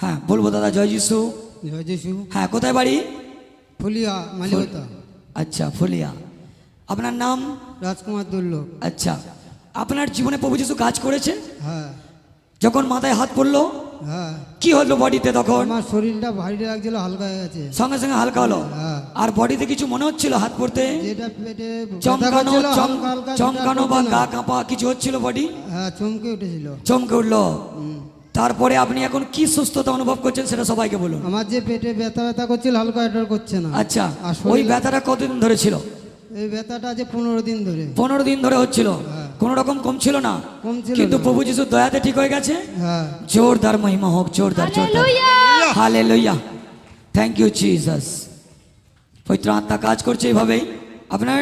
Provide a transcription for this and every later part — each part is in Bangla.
হ্যাঁ বলব দাদা জয় যিশু। জয় যিশু। হ্যাঁ কোথায় বাড়ি? ফুলিয়া মালিকতা। আচ্ছা ফুলিয়া। আপনার নাম? রাজকুমার দুর্লভ। আচ্ছা আপনার জীবনে প্রভু যিশু কাজ করেছে? হ্যাঁ। যখন মাথায় হাত পড়ল? হ্যাঁ। কি হলো বডিতে তখন? আমার শরীরটা ভারী লাগছিল হালকা হয়ে গেছে। সঙ্গে সঙ্গে হালকা হলো? হ্যাঁ। আর বডিতে কিছু মনে হচ্ছিল হাত পড়তে? চমকানো চমকানো বা গা কাঁপা কিছু হচ্ছিল বডি? হ্যাঁ চমকে উঠেছিল। চমকে উঠল? হুম। তারপরে আপনি এখন কি সুস্থতা অনুভব করছেন সেটা সবাইকে বলুন। আমার যে পেটে ব্যথা ব্যথা করছিল হালকা এটা করছে না। আচ্ছা আর ওই ব্যথাটা কতদিন ধরে ছিল? এই ব্যথাটা যে পনেরো দিন ধরে। পনেরো দিন ধরে হচ্ছিল। হ্যাঁ। কোন রকম কম ছিল না? কমছিল কিন্তু প্রভু যিশুর দয়াতে ঠিক হয়ে গেছে? হ্যাঁ। জোরদার মহিমা হোক জোরদার জোরদার। হালে লইয়া থ্যাংক ইউ জিসাস পবিত্র আত্মা কাজ করছে এইভাবেই। আপনার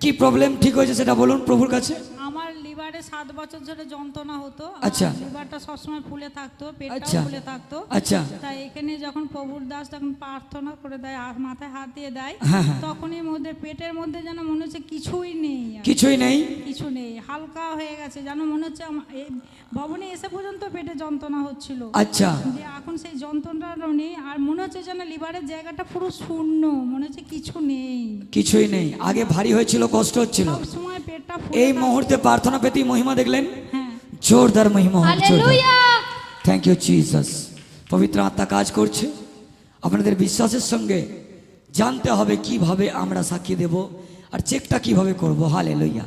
কি প্রবলেম ঠিক হয়েছে সেটা বলুন প্রভুর কাছে? সাত বছর ধরে যন্ত্রণা হতো আচ্ছা। লিভারটা সবসময় ফুলে থাকতো আচ্ছা। পেটটাও ফুলে থাকতো। আচ্ছা। তাই এখানে যখন প্রভুর দাস তখন প্রার্থনা করে দেয় আর মাথায় হাত দিয়ে দেয় হ্যাঁ, হ্যাঁ। তখনই মধ্যে পেটের মধ্যে যেন মনে হচ্ছে কিছুই নেই কিছুই নেই? কিছু নেই হালকা হয়ে গেছে যেন মনে হচ্ছে ভবনে এসে পর্যন্ত পেটে যন্ত্রণা হচ্ছিল। আচ্ছা। যে এখন সেই যন্ত্রণাটা নেই আর মনে হচ্ছে যেন লিভারের জায়গাটা পুরো শূন্য মনে হচ্ছে কিছু নেই। কিছুই নেই। আগে ভারী হয়েছিল কষ্ট হচ্ছিল। পেটটা এই মুহূর্তে প্রার্থনা পেতেই মহিমা দেখলেন? হ্যাঁ। জোরদার মহিমা জোরদার। থ্যাংক ইউ জিসাস পবিত্র আত্মা কাজ করছে। আপনাদের বিশ্বাসের সঙ্গে জানতে হবে কীভাবে আমরা সাক্ষী দেব আর চেকটা কীভাবে করব। হালে লইয়া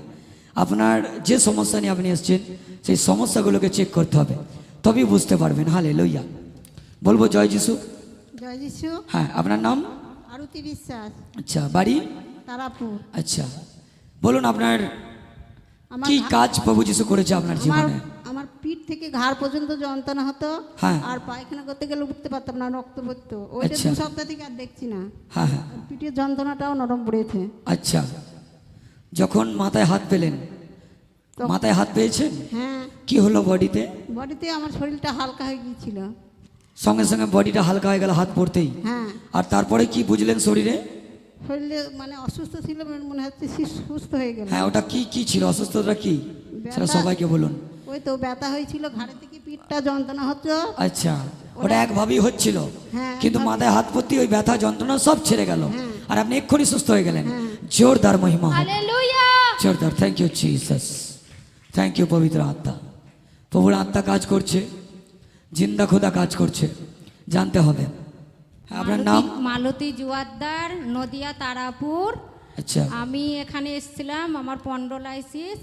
আপনার যে সমস্যা নিয়ে আপনি এসছেন সেই সমস্যাগুলোকে চেক করতে হবে। তবেই বুঝতে পারবেন। হালে লইয়া বলব জয় যিশু। জয় যিশু। হ্যাঁ আপনার নাম? আরতি বিশ্বাস। আচ্ছা বাড়ি? তারাপুর। আচ্ছা। বলুন আপনার কি কাজ প্রভু যিশু করেছে আপনার জীবনে? আমার পিঠ থেকে ঘাড় পর্যন্ত যন্ত্রণা হতো। হ্যাঁ। আর পায়খানা করতে গেলে উঠতে পারতাম না রক্ত পড়তো। ওইটা আচ্ছা। দু সপ্তাহ থেকে আর দেখছি না। হ্যাঁ হ্যাঁ। পিঠের যন্ত্রণাটাও নরম পড়েছে। আচ্ছা। যখন মাথায় হাত পেলেন তো- মাথায় হাত পেয়েছেন? হ্যাঁ। কি হলো বডিতে? বডিতে আমার শরীরটা হালকা হয়ে গিয়েছিল। সঙ্গে সঙ্গে বডিটা হালকা হয়ে গেল হাত পড়তেই। হ্যাঁ। আর তারপরে কি বুঝলেন শরীরে? শরীরে মানে অসুস্থ ছিল মনে হচ্ছে সি- সুস্থ হয়ে গেল। হ্যাঁ ওটা কি কি ছিল? অসুস্থতা কি? সেটা সবাইকে বলুন। ওই তো ব্যথা হয়েছিল ঘাড়ে থেকে পিঠটা যন্ত্রণা হতো আচ্ছা ওটা একভাবেই হচ্ছিল। হ্যাঁ, কিন্তু একভাবেই। মাথায় হাত পড়তে ওই ব্যথা যন্ত্রণা সব ছেড়ে গেল। হ্যাঁ। আর আপনি এক্ষুনি সুস্থ হয়ে গেলেন। জোরদার মহিমা। জোরদার। Thank you Jesus thank you পবিত্র আত্মা। প্রভুর আত্মা কাজ করছে জিন্দা খোদা কাজ করছে। জানতে হবে। হ্যাঁ, আপনার নাম মালতী- জুয়াদ্দার নদিয়া তারাপুর। আচ্ছা। আমি এখানে এসেছিলাম আমার পন্ডোলাইসিস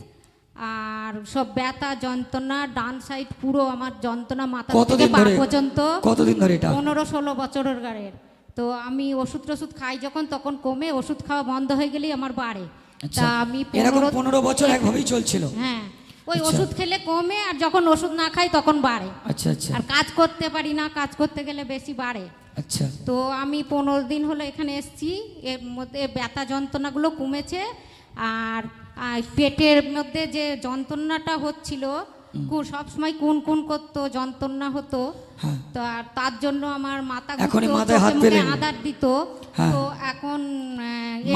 আর সব ব্যথা যন্ত্রণা ডান সাইড পুরো আমার যন্ত্রণা মাথা থেকে কতদিন পা ধরে পর্যন্ত। কতদিন ধরে এটা? পনেরো ষোলো বছরের গাড়ির। তো আমি ওষুধ টষুধ খাই যখন তখন কমে ওষুধ খাওয়া বন্ধ হয়ে গেলেই আমার বাড়ে। আচ্ছা। তা আমি এরকম পনেরো বছর একভাবেই চলছিল। হ্যাঁ। ওই আচ্ছা। ওষুধ খেলে কমে আর যখন ওষুধ না খাই তখন বাড়ে। আচ্ছা আচ্ছা। আর কাজ করতে পারি না কাজ করতে গেলে বেশি বাড়ে। আচ্ছা তো আমি পনেরো দিন হলো এখানে এসেছি এর মধ্যে ব্যথা যন্ত্রণাগুলো কমেছে আর পেটের মধ্যে যে যন্ত্রণাটা হচ্ছিল সবসময় কুন কুন করতো যন্ত্রণা হতো হ্যাঁ। তো আর তার জন্য আমার মাথা আদার দিত হ্যাঁ। তো এখন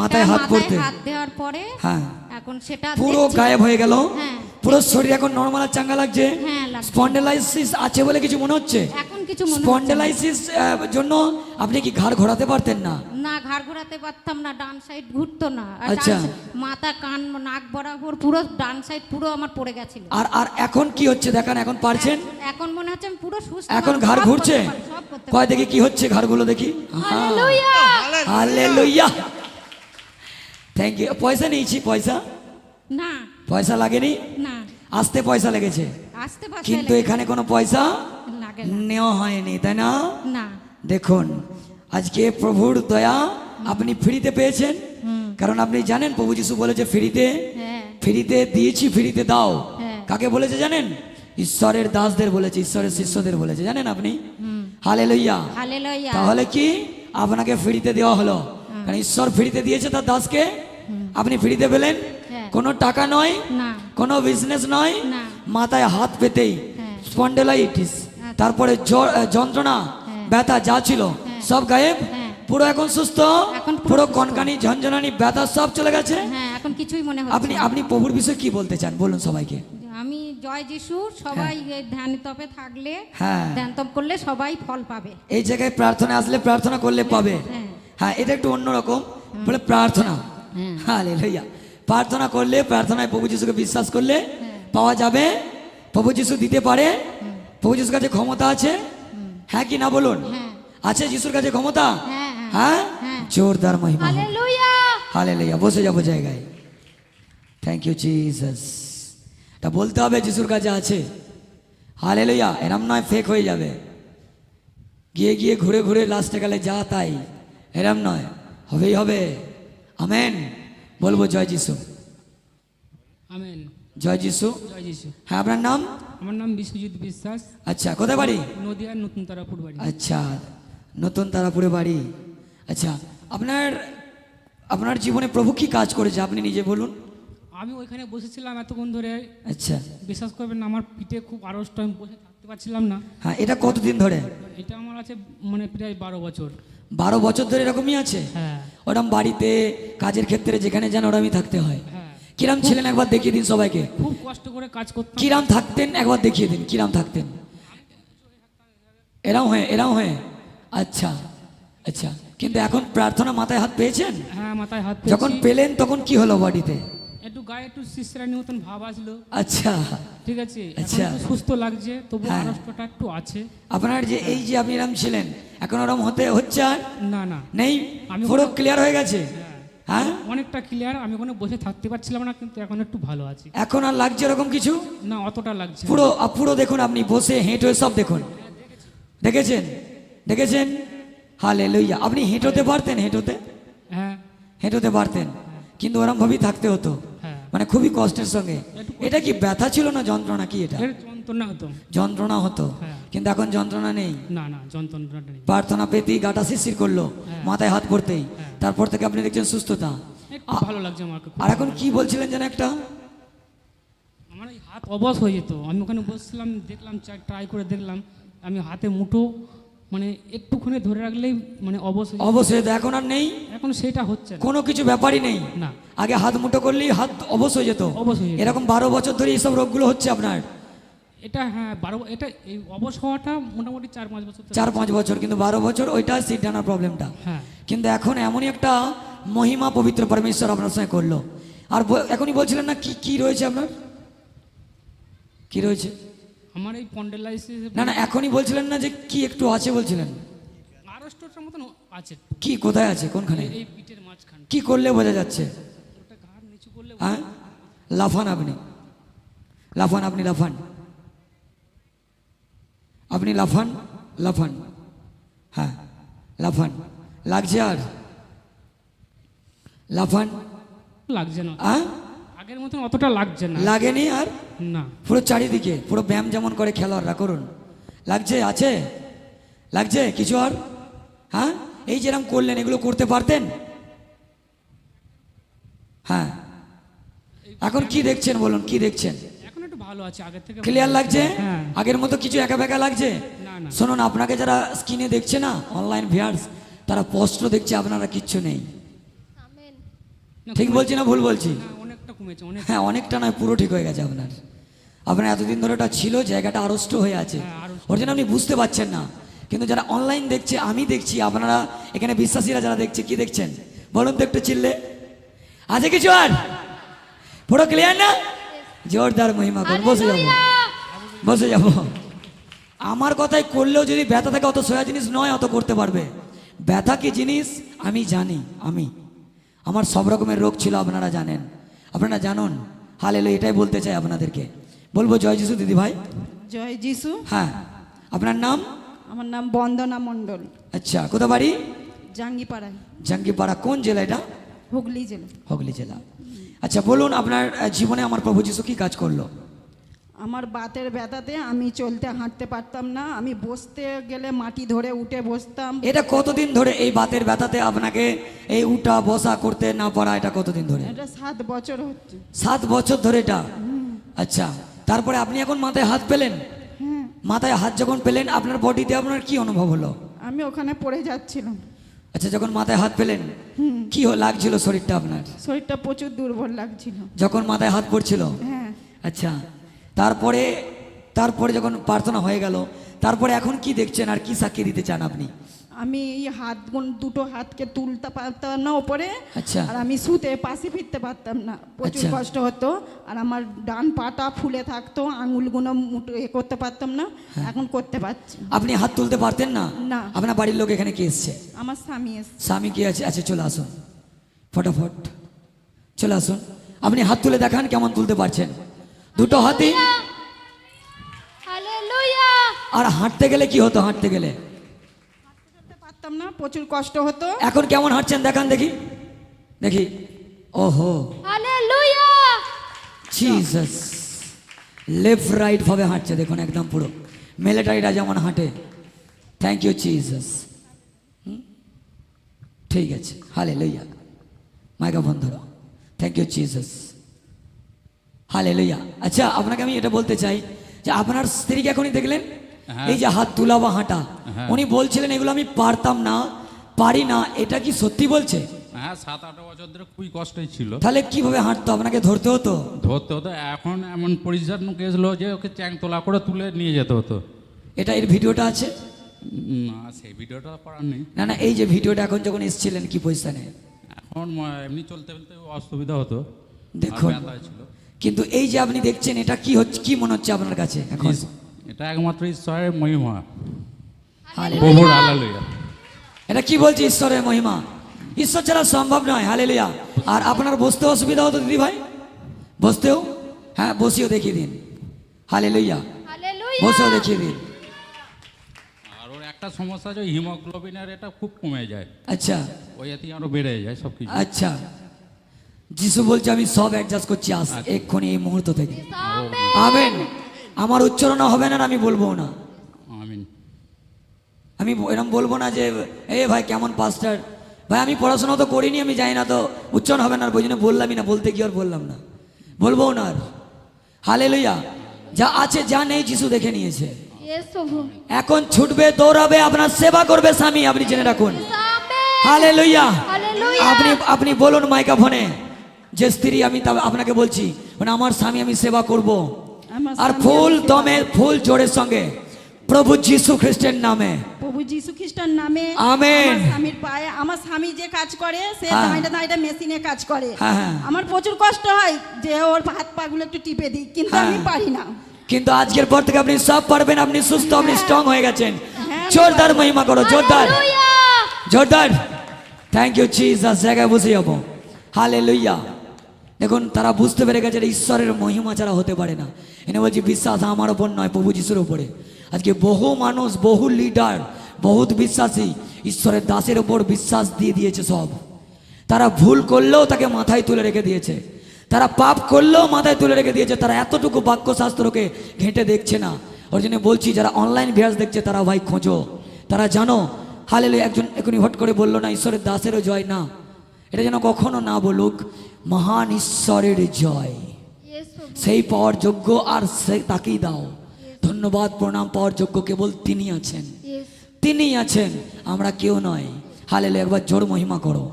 মাথায় হাত পড়তে? হাত দেওয়ার পরে হ্যাঁ এখন সেটা পুরো গায়েব হয়ে গেল হ্যাঁ। পুরো শরীর এখন নর্মাল চাঙ্গা লাগছে হ্যাঁ, লাগছে। স্পন্ডেলাইসিস আছে বলে কিছু মনে হচ্ছে এখন কিছু মনে। স্পন্ডেলাইসিস জন্য আপনি কি ঘাড় ঘোরাতে পারতেন না? না ঘাড় ঘোরাতে পারতাম না ডান সাইড ঘুরতো না। আচ্ছা। মাথা কান নাক বরাবর পুরো ডান সাইড পুরো আমার পড়ে গেছিল। আর আর এখন কি হচ্ছে দেখান এখন পারছেন? এখন মনে হচ্ছে আমি পুরো সুস্থ এখন ঘাড় ঘুরছে? কয় দেখি কি হচ্ছে ঘাড়গুলো দেখি? হালেলুয়া থ্যাংক ইউ পয়সা নিয়েছি পয়সা? না। পয়সা লাগেনি? না। আসতে পয়সা লেগেছে। আসতে কিন্তু এখানে কোনো পয়সা। নেওয়া হয়নি তাই না? দেখুন আজকে প্রভুর দয়া আপনি ফ্রিতে পেয়েছেন। কারণ আপনি জানেন প্রভু যিশু বলেছে ফ্রিতে হ্যাঁ। ফ্রিতে দিয়েছি ফ্রিতে দাও। হ্যাঁ। কাকে বলেছে জানেন? ঈশ্বরের দাসদের বলেছে ঈশ্বরের শিষ্যদের বলেছে। জানেন আপনি? হালে লইয়া তাহলে কি? আপনাকে ফ্রিতে দেওয়া হলো। কারণ ঈশ্বর ফ্রিতে দিয়েছে তার দাসকে। আপনি ফ্রিতে পেলেন। হ্যাঁ। কোনো টাকা নয় কোনো বিজনেস নয় মাথায় হাত পেতেই। স্পন্ডেলাইটিস তারপরে যন্ত্রণা ব্যথা যা ছিল সব গায়েব? হ্যাঁ। পুরো এখন সুস্থ? পুরো কনকানি ঝনঝনানি ব্যথা সব চলে গেছে? হ্যাঁ এখন কিছুই মনে হচ্ছে আপনি আপনি প্রভুর বিষয়ে কি বলতে চান? বলুন সবাইকে। আমি জয় যিশু সবাই ধ্যান তপে থাকলে হ্যাঁ। ধ্যান তপ করলে সবাই ফল পাবে। এই জায়গায় প্রার্থনা আসলে প্রার্থনা করলে পাবে। হ্যাঁ। হ্যাঁ এটা একটু অন্যরকম। বলে প্রার্থনা। হ্যাঁ। হ্যাঁ লইয়া প্রার্থনা করলে প্রার্থনায় প্রভু যিশুকে বিশ্বাস করলে পাওয়া যাবে। প্রভু যিশু দিতে পারে। প্রভু যিশুর কাছে ক্ষমতা আছে? হ্যাঁ কি না বলুন? হ্যাঁ। আছে যিশুর কাছে ক্ষমতা? হ্যাঁ, হ্যাঁ। হ্যাঁ। জোরদার মহিমা। হালে লইয়া বসে যাব জায়গায়। থ্যাংক ইউ জিসাস তা বলতে হবে যিশুর কাছে আছে। হালে লইয়া এরম নয় ফেক হয়ে যাবে। গিয়ে গিয়ে ঘুরে ঘুরে লাস্টে গেলে যা তাই। এরম নয়। হবেই হবে। আমেন বলব জয় যিশু। আমেন জয় যিশু। জয় যিশু। হ্যাঁ আপনার নাম? আমার নাম বিশ্বজিৎ বিশ্বাস। আচ্ছা কোথায় বাড়ি? নদিয়ার নতুন তারাপুর বাড়ি। আচ্ছা নতুন তারাপুরে বাড়ি। আচ্ছা আপনার আপনার জীবনে প্রভু কি কাজ করেছে? আপনি নিজে বলুন। আমি ওইখানে বসেছিলাম এতক্ষণ ধরে। আচ্ছা। বিশ্বাস করবেন না আমার পিঠে খুব আড়ষ্ট আমি বসে থাকতে পারছিলাম না। হ্যাঁ এটা কতদিন ধরে? এটা আমার আছে মানে প্রায় বারো বছর। বারো বছর ধরে এরকমই আছে? হ্যাঁ। ওরম বাড়িতে কাজের ক্ষেত্রে যেখানে যান ওরমই থাকতে হয়। হ্যাঁ। কিরাম ছিলেন একবার দেখিয়ে দিন সবাইকে। খুব কষ্ট করে কাজ করতাম। কিরাম থাকতেন একবার দেখিয়ে দিন কিরাম থাকতেন। এরাও হ্যাঁ এরাও হ্যাঁ। আচ্ছা আচ্ছা। কিন্তু এখন প্রার্থনা মাথায় হাত পেয়েছেন? হ্যাঁ মাথায় হাত যখন পেলেন তখন কি হলো বডিতে? একটু গায়ে একটু শিশরানি মতন ভাব আসলো। আচ্ছা ঠিক আছে আচ্ছা। সুস্থ লাগছে তবু হ্যাঁ। আড়ষ্টটা একটু আছে। আপনার যে এই যে আপনি এরম ছিলেন এখন ওরম হতে হচ্ছে আর? না না। নেই? আমি পুরো ক্লিয়ার হয়ে গেছে? হ্যাঁ? অনেকটা ক্লিয়ার আমি ওখানে বসে থাকতে পারছিলাম না কিন্তু এখন একটু ভালো আছি। এখন আর লাগছে এরকম কিছু? না অতটা লাগছে পুরো পুরো দেখুন আপনি বসে হেঁটে সব দেখুন। দেখেছেন? দেখেছেন? হালে লইয়া আপনি হেঁটোতে পারতেন হেঁটোতে? হ্যাঁ। হেঁটোতে পারতেন। কিন্তু ওরম ভাবেই থাকতে হতো। হ্যাঁ। মানে খুবই কষ্টের সঙ্গে। এটা কি ব্যথা ছিল না যন্ত্রণা কি এটা? যন্ত্রণা হতো। যন্ত্রণা হতো। হ্যাঁ। কিন্তু এখন যন্ত্রণা নেই। না না যন্ত্রণাটা নেই। প্রার্থনা পেতেই গাটা শিরশির করল। মাথায় হাত পড়তেই। হ্যাঁ। তারপর থেকে আপনি দেখছেন সুস্থতা। ভালো লাগছে খুব। আর এখন কি বলছিলেন যেন একটা? আমার হাত অবশ হয়ে যেত। আমি ওখানে বসছিলাম দেখলাম ট্রাই করে দেখলাম। আমি হাতে মুঠো মানে একটুখানি ধরে রাখলেই মানে অবশ হয়ে যেত। অবশ্যই এখন আর নেই? এখন সেটা হচ্ছে কোনো কিছু ব্যাপারই নেই। না। আগে হাত মুঠো করলেই হাত অবশ হয়ে যেত। অবশ হয়ে এরকম বারো বছর ধরে এইসব রোগগুলো হচ্ছে আপনার। এটা হ্যাঁ বারো এটা এই অবশ হওয়াটা মোটামুটি চার পাঁচ বছর চার পাঁচ বছর কিন্তু বারো বছর ওইটা সিট টানার প্রবলেমটা হ্যাঁ। কিন্তু এখন এমনই একটা মহিমা পবিত্র পরমেশ্বর আপনার সঙ্গে করল। আর এখনই বলছিলেন না কি কি রয়েছে আপনার? কি রয়েছে? আমার এই পন্ডেলাইসিস না না এখনই বলছিলেন না যে কি একটু আছে বলছিলেন। আড়ষ্টটার মতন আছে। কি কোথায় আছে কোনখানে? এই পিঠের মাঝখানে। কি করলে বোঝা যাচ্ছে? ওটা ঘাড় নিচু করলে হ্যাঁ? লাফান আপনি। লাফান আপনি লাফান। আপনি লাফান লাফান। হ্যাঁ লাফান। লাগছে আর? লাফান? লাগছে না। হ্যাঁ আগের মতন অতটা লাগছে না। লাগেনি আর? না। পুরো চারিদিকে পুরো ব্যায়াম যেমন করে খেলোয়াড়রা করুন। লাগছে আছে? লাগছে কিছু আর? হ্যাঁ? এই যেরকম করলেন এগুলো করতে পারতেন? হ্যাঁ। এখন কি দেখছেন বলুন কি দেখছেন? একটু ভালো আছে আগের থেকে ক্লিয়ার লাগছে? হ্যাঁ। আগের মতো কিছু একা বেকা লাগছে? না না। শুনুন আপনাকে যারা স্ক্রিনে দেখছে না অনলাইন ভিয়ার্স তারা স্পষ্ট দেখছে আপনারা কিচ্ছু নেই। ঠিক বলছি না ভুল বলছি? হ্যাঁ অনেকটা কমেছে অনেক হ্যাঁ অনেকটা নয় পুরো ঠিক হয়ে গেছে আপনার। আপনার এতদিন ধরে ওটা ছিল জায়গাটা আড়ষ্ট হয়ে আছে। হ্যাঁ, ওর জন্য আপনি বুঝতে পারছেন না। কিন্তু যারা অনলাইন দেখছে আমি দেখছি আপনারা এখানে বিশ্বাসীরা যারা দেখছে কি দেখছেন? বলুন তো একটু চিল্লে। আছে কিছু আর? পুরো ক্লিয়ার না? জোরদার মহিমা করুন বসে যাব। বসে যাব। আমার কথাই করলেও যদি ব্যথা থাকে অত সোয়া জিনিস নয় অত করতে পারবে। ব্যথা কি জিনিস? আমি জানি আমি। আমার সব রকমের রোগ ছিল আপনারা জানেন। আপনারা জানুন। হাল এলো এটাই বলতে চাই আপনাদেরকে। বলব জয় যিশু দিদি ভাই। জয় যিশু। হ্যাঁ। আপনার নাম? আমার নাম বন্দনা মণ্ডল। আচ্ছা কোথা বাড়ি? জাঙ্গিপাড়ায়। জাঙ্গিপাড়া কোন জেলা এটা? হুগলি জেলা। হুগলি জেলা। আচ্ছা বলুন আপনার জীবনে আমার প্রভু যিশু কি কাজ করল? আমার বাতের ব্যথাতে আমি চলতে হাঁটতে পারতাম না আমি বসতে গেলে মাটি ধরে উঠে বসতাম। এটা কতদিন ধরে এই বাতের ব্যথাতে আপনাকে এই উঠা বসা করতে না পারা এটা কতদিন ধরে? এটা সাত বছর হচ্ছে। সাত বছর ধরে এটা? আচ্ছা তারপরে আপনি এখন মাথায় হাত পেলেন? হ্যাঁ। মাথায় হাত যখন পেলেন আপনার বডিতে আপনার কি অনুভব হলো? আমি ওখানে পড়ে যাচ্ছিলাম। আচ্ছা যখন মাথায় হাত পেলেন কি লাগছিল শরীরটা আপনার? শরীরটা প্রচুর দুর্বল লাগছিল। যখন মাথায় হাত পড়ছিল? হ্যাঁ। আচ্ছা তারপরে তারপরে যখন প্রার্থনা হয়ে গেল তারপরে এখন কি দেখছেন আর কি সাক্ষী দিতে চান আপনি? আমি এই হাত দুটো হাতকে তুলতে পারতাম না ওপরে আচ্ছা। আর আমি শুতে পাশে ফিরতে পারতাম না। প্রচুর আচ্ছা। কষ্ট হতো আর আমার ডান পাটা ফুলে থাকতো আঙুলগুলো মুটো এ করতে পারতাম না হ্যাঁ। এখন করতে পারছি। আপনি হাত তুলতে পারতেন না? না। আপনার বাড়ির লোক এখানে কে এসছে? আমার স্বামী এসে স্বামী কে আছে? আচ্ছা চলে আসুন। ফটাফট। চলে আসুন। আপনি হাত তুলে দেখান কেমন তুলতে পারছেন। দুটো হাতই। আর হাঁটতে গেলে কি হতো? হাঁটতে গেলে। পারতাম না প্রচুর কষ্ট হতো। এখন কেমন হাঁটছেন দেখান দেখি। দেখি। ওহো। হালেলুয়া জিসাস লেফট রাইট ভাবে হাঁটছে দেখুন একদম পুরো। মিলিটারিরা যেমন হাঁটে। থ্যাংক ইউ জিসাস ঠিক আছে। হালে লইয়া মাইকা ফোন ধরো thank you Jesus hallelujah আচ্ছা আপনাকে আমি এটা বলতে চাই যে আপনার স্ত্রীকে এখনই দেখলেন? এই যে হাত তুলা বা হাঁটা উনি বলছিলেন এগুলো আমি পারতাম না পারি না এটা কি সত্যি বলছে? হ্যাঁ সাত আট বছর ধরে খুবই কষ্টই ছিল। তাহলে কীভাবে হাঁটতো আপনাকে ধরতে হতো? ধরতে হতো এখন এমন পরিষ্কার এসলো যে ওকে চ্যাং তোলা করে তুলে নিয়ে যেতে হতো। এটা এর ভিডিওটা আছে? না সেই ভিডিওটা করার নেই। না না এই যে ভিডিওটা এখন যখন এসেছিলেন কি পজিশনে? এখন এমনি চলতে চলতে অসুবিধা হতো দেখুন। কিন্তু এই যে আপনি দেখছেন এটা কি হচ্ছে কি মনে হচ্ছে আপনার কাছে এখন? এটা একমাত্র ঈশ্বরের মহিমা। হালেলুয়া। প্রভুর আলালুয়া। এটা কি বলছি ঈশ্বরের মহিমা? ঈশ্বর ছাড়া সম্ভব নয় হালেলুয়া। আর আপনার বসতে অসুবিধা হতো দিদি ভাই? বসতেও? হ্যাঁ বসিও দেখিয়ে দিন। হালে লইয়া হালেলুয়া। বসেও দেখিয়ে দিন। আর ওর একটা সমস্যা যে হিমোগ্লোবিনের এটা খুব কমে যায়। আচ্ছা। ওই এতে আরও বেড়ে যায় সব কিছু আচ্ছা। যিশু বলছে আমি সব অ্যাডজাস্ট করছি আস এক্ষুনি এই মুহূর্ত থেকে। আমেন। আমার উচ্চারণ হবে না আমি বলব না। আমি এরম বলব না যে এ ভাই কেমন পাস্টার ভাই আমি পড়াশোনা তো করিনি আমি জানি না তো উচ্চারণ হবে না আর ওই জন্য বললামই না বলতে কি আর বললাম না। বলব না আর। হালে লইয়া যা আছে যা নেই যিশু দেখে নিয়েছে। এখন ছুটবে দৌড়াবে আপনার সেবা করবে স্বামী আপনি জেনে রাখুন। হালে লইয়া আপনি আপনি বলুন মাইকা ফোনে যে স্ত্রী আমি তা- আপনাকে বলছি মানে আমার স্বামী আমি সেবা করব। আর ফুল দমে ফুল জোরের সঙ্গে প্রভু যিশু খ্রিস্টের নামে। প্রভু যীশু খ্রিস্টার নামে আমেন। স্বামীর পায়ে আমার স্বামী যে কাজ করে সে হ্যাঁ। দাঁড়িয়ে দাঁড়িয়ে মেশিনে কাজ করে। হ্যাঁ, হ্যাঁ। আমার প্রচুর কষ্ট হয় যে ওর হাত পা গুলো একটু টিপে দিই কিন্তু। আমি পারি না। কিন্তু আজকের পর থেকে আপনি সব পারবেন আপনি সুস্থ আপনি স্ট্রং হয়ে গেছেন। জোরদার মহিমা করো জোরদার। জোরদার। থ্যাংক ইউ জিসাস জায়গায় বসে যাব। হালে লইয়া দেখুন, তারা বুঝতে পেরে গেছে ঈশ্বরের মহিমা ছাড়া হতে পারে না। এনে বলছি, বিশ্বাস আমার ওপর নয়, প্রভু যিশুর ওপরে আজকে বহু মানুষ, বহু লিডার বহুত বিশ্বাসী ঈশ্বরের দাসের ওপর বিশ্বাস দিয়ে দিয়েছে সব। তারা ভুল করলেও তাকে মাথায় তুলে রেখে দিয়েছে। তারা পাপ করলেও মাথায় তুলে রেখে দিয়েছে। তারা এতটুকু বাক্যশাস্ত্রকে ঘেঁটে দেখছে না। ওর জন্য বলছি, যারা অনলাইন ভিয়াস দেখছে, তারা ভাই খোঁজো। তারা জানো হালে একজন এখনই হট করে বলল না, ঈশ্বরের দাসেরও জয় না। এটা যেন কখনো না বলুক। মহান ঈশ্বরের জয়। সেই পাওয়ার যোগ্য আর সে তাকেই দাও। ধন্যবাদ প্রণাম পাওয়ার যোগ্য কেবল তিনি আছেন। তিনি আছেন আমরা কেউ নয়। হালে একবার জোর মহিমা করো।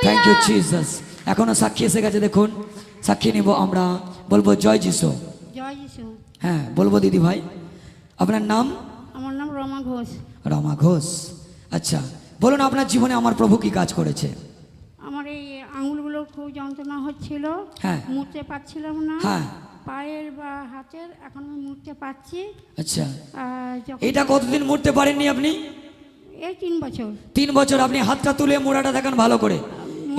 থ্যাংক ইউ জিসাস এখনও সাক্ষী এসে গেছে দেখুন। সাক্ষী নিব আমরা। বলব জয় যিশু। জয় হ্যাঁ বলব দিদি ভাই। আপনার নাম? আমার নাম রমা ঘোষ। রমা ঘোষ। আচ্ছা বলুন আপনার জীবনে আমার প্রভু কি কাজ করেছে? খুব যন্ত্রণা হচ্ছিল হ্যাঁ। মুড়তে পারছিলাম না। হ্যাঁ। পায়ের বা হাতের এখন আমি মুড়তে পারছি। আচ্ছা। এটা কতদিন মুড়তে পারেননি আপনি? এই তিন বছর। তিন বছর আপনি হাতটা তুলে মোড়াটা দেখান ভালো করে।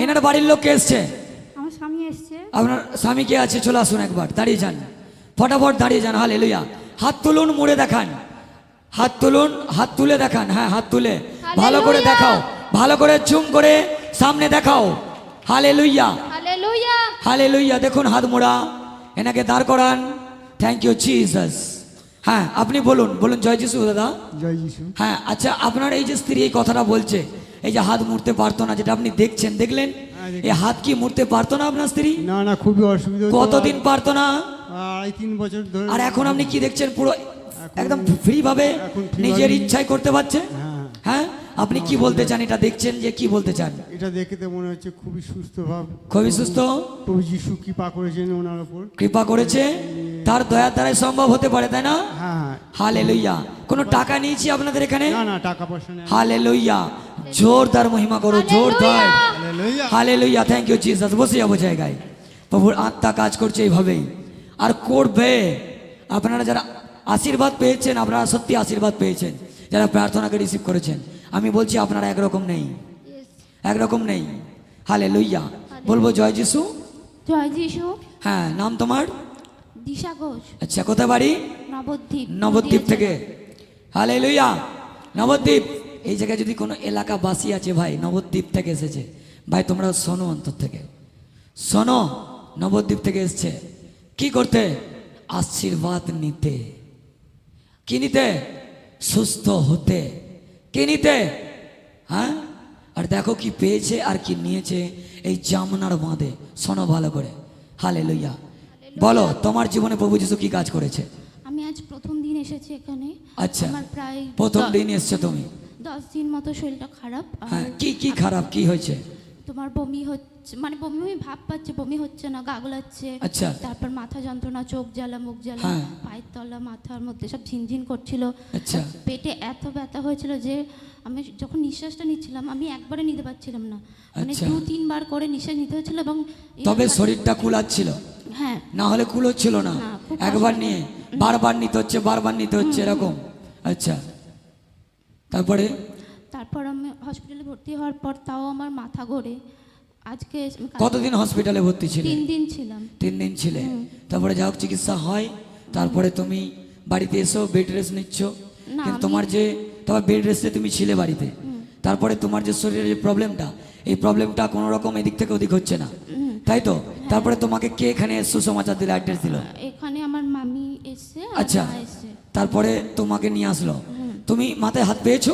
এনার বাড়ির লোক কে এসছে? আমার স্বামী এসছে। আপনার স্বামী কে আছে? চলে আসুন একবার দাঁড়িয়ে যান। ফটাফট দাঁড়িয়ে যান হালে লইয়া হাত তুলুন মুড়ে দেখান। হাত তুলুন হাত তুলে দেখান। হ্যাঁ হাত তুলে। ভালো করে দেখাও। ভালো করে চুম করে সামনে দেখাও। হালে লইয়া হালে লইয়া দেখুন হাত মোড়া। এনাকে দাঁড় করান। থ্যাংক ইউ জিসাস হ্যাঁ আপনি বলুন। বলুন জয় যিশু দাদা। জয় যিশু। হ্যাঁ আচ্ছা আপনার এই যে স্ত্রী এই কথাটা বলছে এই যে হাত মুড়তে পারতো না যেটা আপনি দেখছেন দেখলেন? হ্যাঁ, এই হাত কি মুড়তে পারতো না আপনার স্ত্রী? না না খুবই অসুবিধা কতদিন পারতো না? আড়াই তিন বছর ধরে। আর এখন আপনি কি দেখছেন পুরো একদম ফ্রি ভাবে নিজের ইচ্ছায় করতে পারছে হ্যাঁ। আপনি কি বলতে চান? এটা দেখছেন যে কি বলতে চান? এটা দেখতে মনে হচ্ছে খুবই সুস্থ ভাব। খুবই সুস্থ? প্রভু যিশু কৃপা করেছেন ওনার উপর। কৃপা করেছে? তার দয়ার দ্বারাই সম্ভব হতে পারে তাই না? হ্যাঁ হ্যাঁ। হালে লইয়া কোনো টাকা নিয়েছি আপনাদের এখানে? না না টাকা পয়সা নেই। হালে লইয়া জোরদার মহিমা করো জোরদার। হালে লইয়া থ্যাংক ইউ জিসাস বসে যাব জায়গায়। প্রভুর আত্মা কাজ করছে এইভাবেই। আর করবে। আপনারা যারা আশীর্বাদ পেয়েছেন আপনারা সত্যি আশীর্বাদ পেয়েছেন। যারা প্রার্থনাকে রিসিভ করেছেন। আমি বলছি আপনারা একরকম নেই। একরকম নেই। হালে লইয়া বলব জয় যিশু। জয় যিশু। হ্যাঁ নাম তোমার? দিশা ঘোষ। আচ্ছা কোথায় বাড়ি? নবদ্বীপ। নবদ্বীপ থেকে। হালে লইয়া নবদ্বীপ। এই জায়গায় যদি কোনো এলাকাবাসী আছে ভাই নবদ্বীপ থেকে এসেছে। ভাই তোমরা শোনো অন্তর থেকে। শোনো নবদ্বীপ থেকে এসছে। কি করতে? আশীর্বাদ নিতে। কি নিতে? সুস্থ হতে। কি নিতে হ্যাঁ? আর দেখো কি পেয়েছে আর কি নিয়েছে এই জামনার বাঁধে। শোনো ভালো করে। হালে লইয়া বলো তোমার জীবনে প্রভু যিশু কি কাজ করেছে? আমি আজ প্রথম দিন এসেছি এখানে। আচ্ছা। আমার প্রায় প্রথম দিন এসেছ তুমি? দশ দিন মতো শরীরটা খারাপ। হ্যাঁ কি কি খারাপ? কি হয়েছে? তোমার বমি হচ্ছে মানে বমি বমি ভাব পাচ্ছে বমি হচ্ছে না গা গোলাচ্ছে। আচ্ছা। তারপর মাথা যন্ত্রণা চোখ জ্বালা মুখ জ্বালা হ্যাঁ। পায়ের তলা মাথার মধ্যে সব ঝিনঝিন করছিল। আচ্ছা। পেটে এত ব্যথা হয়েছিল যে আমি যখন নিঃশ্বাসটা নিচ্ছিলাম আমি একবারে নিতে পারছিলাম না। মানে আচ্ছা। দু তিনবার করে নিঃশ্বাস নিতে হয়েছিল এবং তবে শরীরটা কুলাচ্ছিল হ্যাঁ। না হলে কুলোচ্ছিল না, একবার নিয়ে বারবার নিতে হচ্ছে বারবার নিতে হচ্ছে এরকম। আচ্ছা। তারপরে? তারপর আমি হসপিটালে ভর্তি হওয়ার পর তাও আমার মাথা ঘোরে। আজকে কতদিন হসপিটালে ভর্তি ছিলে? তিন দিন ছিলাম। তিন দিন ছিলে? তারপরে যা হোক চিকিৎসা হয় তারপরে তুমি বাড়িতে এসো বেড রেস্ট নিচ্ছ। কিন্তু তোমার যে তোমার বেড রেস্টে তুমি ছিলে বাড়িতে। তারপরে তোমার যে শরীরের যে প্রবলেমটা এই প্রবলেমটা কোনো রকম এদিক থেকে ওদিক হচ্ছে না। তাই তো? তারপরে তোমাকে কে এখানে সুসমাচার দিল অ্যাড্রেস দিল? এখানে আমার মামি এসে আচ্ছা। তারপরে তোমাকে নিয়ে আসলো। তুমি মাথায় হাত হ্যাঁ পেয়েছি।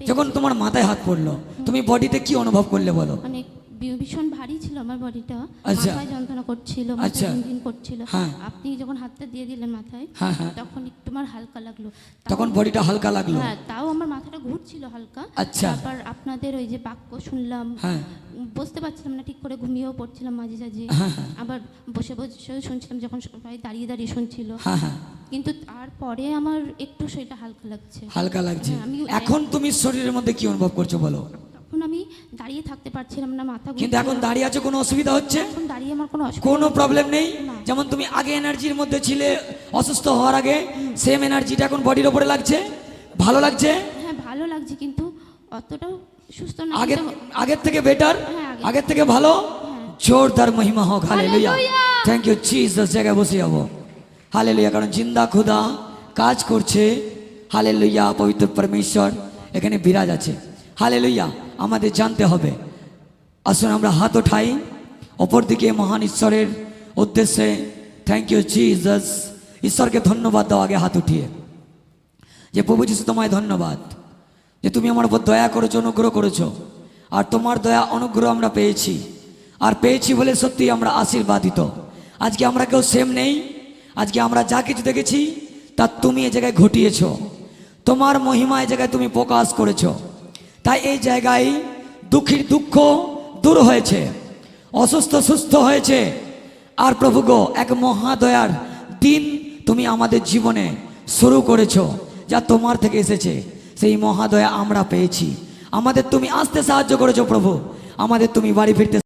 যখন তোমার মাথায় হাত পড়ল তুমি বডিতে কি অনুভব করলে বলো? ভী- ভীষণ ভারী ছিল আমার বডিটা। আচ্ছা। মাথায় যন্ত্রণা করছিল আচ্ছা। মাথায় দিন করছিল। হ্যাঁ। আপনি যখন হাতটা দিয়ে দিলেন মাথায় হ্যাঁ, হ্যাঁ। তখন একটু আমার হালকা লাগল। তখন বডিটা হালকা লাগল? হ্যাঁ তাও আমার মাথাটা ঘুরছিল হালকা। আচ্ছা। তারপর আপনাদের ওই যে বাক্য শুনলাম। বুঝতে পারছিলাম না ঠিক করে ঘুমিয়েও পড়ছিলাম মাঝে সাঝে। আবার বসে বসে শুনছিলাম যখন সবাই দাঁড়িয়ে দাঁড়িয়ে শুনছিল। কিন্তু তারপরে আমার একটু সেটা হালকা লাগছে। হালকা লাগছে। আমি এখন তুমি শরীরের মধ্যে কি অনুভব করছ বলো? তখন আমি দাঁড়িয়ে থাকতে পারছিলাম না মাথা কিন্তু এখন দাঁড়িয়ে আছো কোনো অসুবিধা হচ্ছে? এখন দাঁড়িয়ে আমার কোনো অসুবিধা কোনো প্রবলেম নেই? যেমন তুমি আগে এনার্জির মধ্যে ছিলে অসুস্থ হওয়ার আগে সেম এনার্জিটা এখন বডির ওপরে লাগছে? ভালো লাগছে? হ্যাঁ ভালো লাগছে কিন্তু অতটাও সুস্থ না আগের কিন্তু- আগের থেকে বেটার হ্যাঁ, আগের আগের থেকে ভালো? জোরদার মহিমা হোক হালে লইয়া থ্যাংক ইউ জিসাস জায়গায় বসে যাব। হালে লইয়া কারণ জিন্দা খুদা কাজ করছে। হালে লইয়া পবিত্র পরমেশ্বর এখানে বিরাজ আছে। হালে লইয়া আমাদের জানতে হবে। আসুন আমরা হাত ওঠাই অপরদিকে মহান ঈশ্বরের উদ্দেশ্যে থ্যাংক ইউ জিসাস ঈশ্বরকে ধন্যবাদ দাও, আগে হাত উঠিয়ে। যে প্রভু যিশু তোমায় ধন্যবাদ, যে তুমি আমার উপর দয়া করেছ, অনুগ্রহ করেছ। আর তোমার দয়া, অনুগ্রহ আমরা পেয়েছি। আর পেয়েছি বলে সত্যি আমরা আশীর্বাদিত। আজকে আমরা কেউ সেম নেই। আজকে আমরা যা কিছু দেখেছি, তা তুমি এ জায়গায় ঘটিয়েছ। তোমার মহিমা এ জায়গায় তুমি প্রকাশ করেছ। তাই এই জায়গায় দুঃখীর দুঃখ দূর হয়েছে, অসুস্থ সুস্থ হয়েছে। আর প্রভু গো, এক মহাদয়ার দিন তুমি আমাদের জীবনে শুরু করেছ, যা তোমার থেকে এসেছে। সেই মহাদয়া আমরা পেয়েছি। আমাদের তুমি আসতে সাহায্য করেছ প্রভু। আমাদের তুমি বাড়ি ফিরতে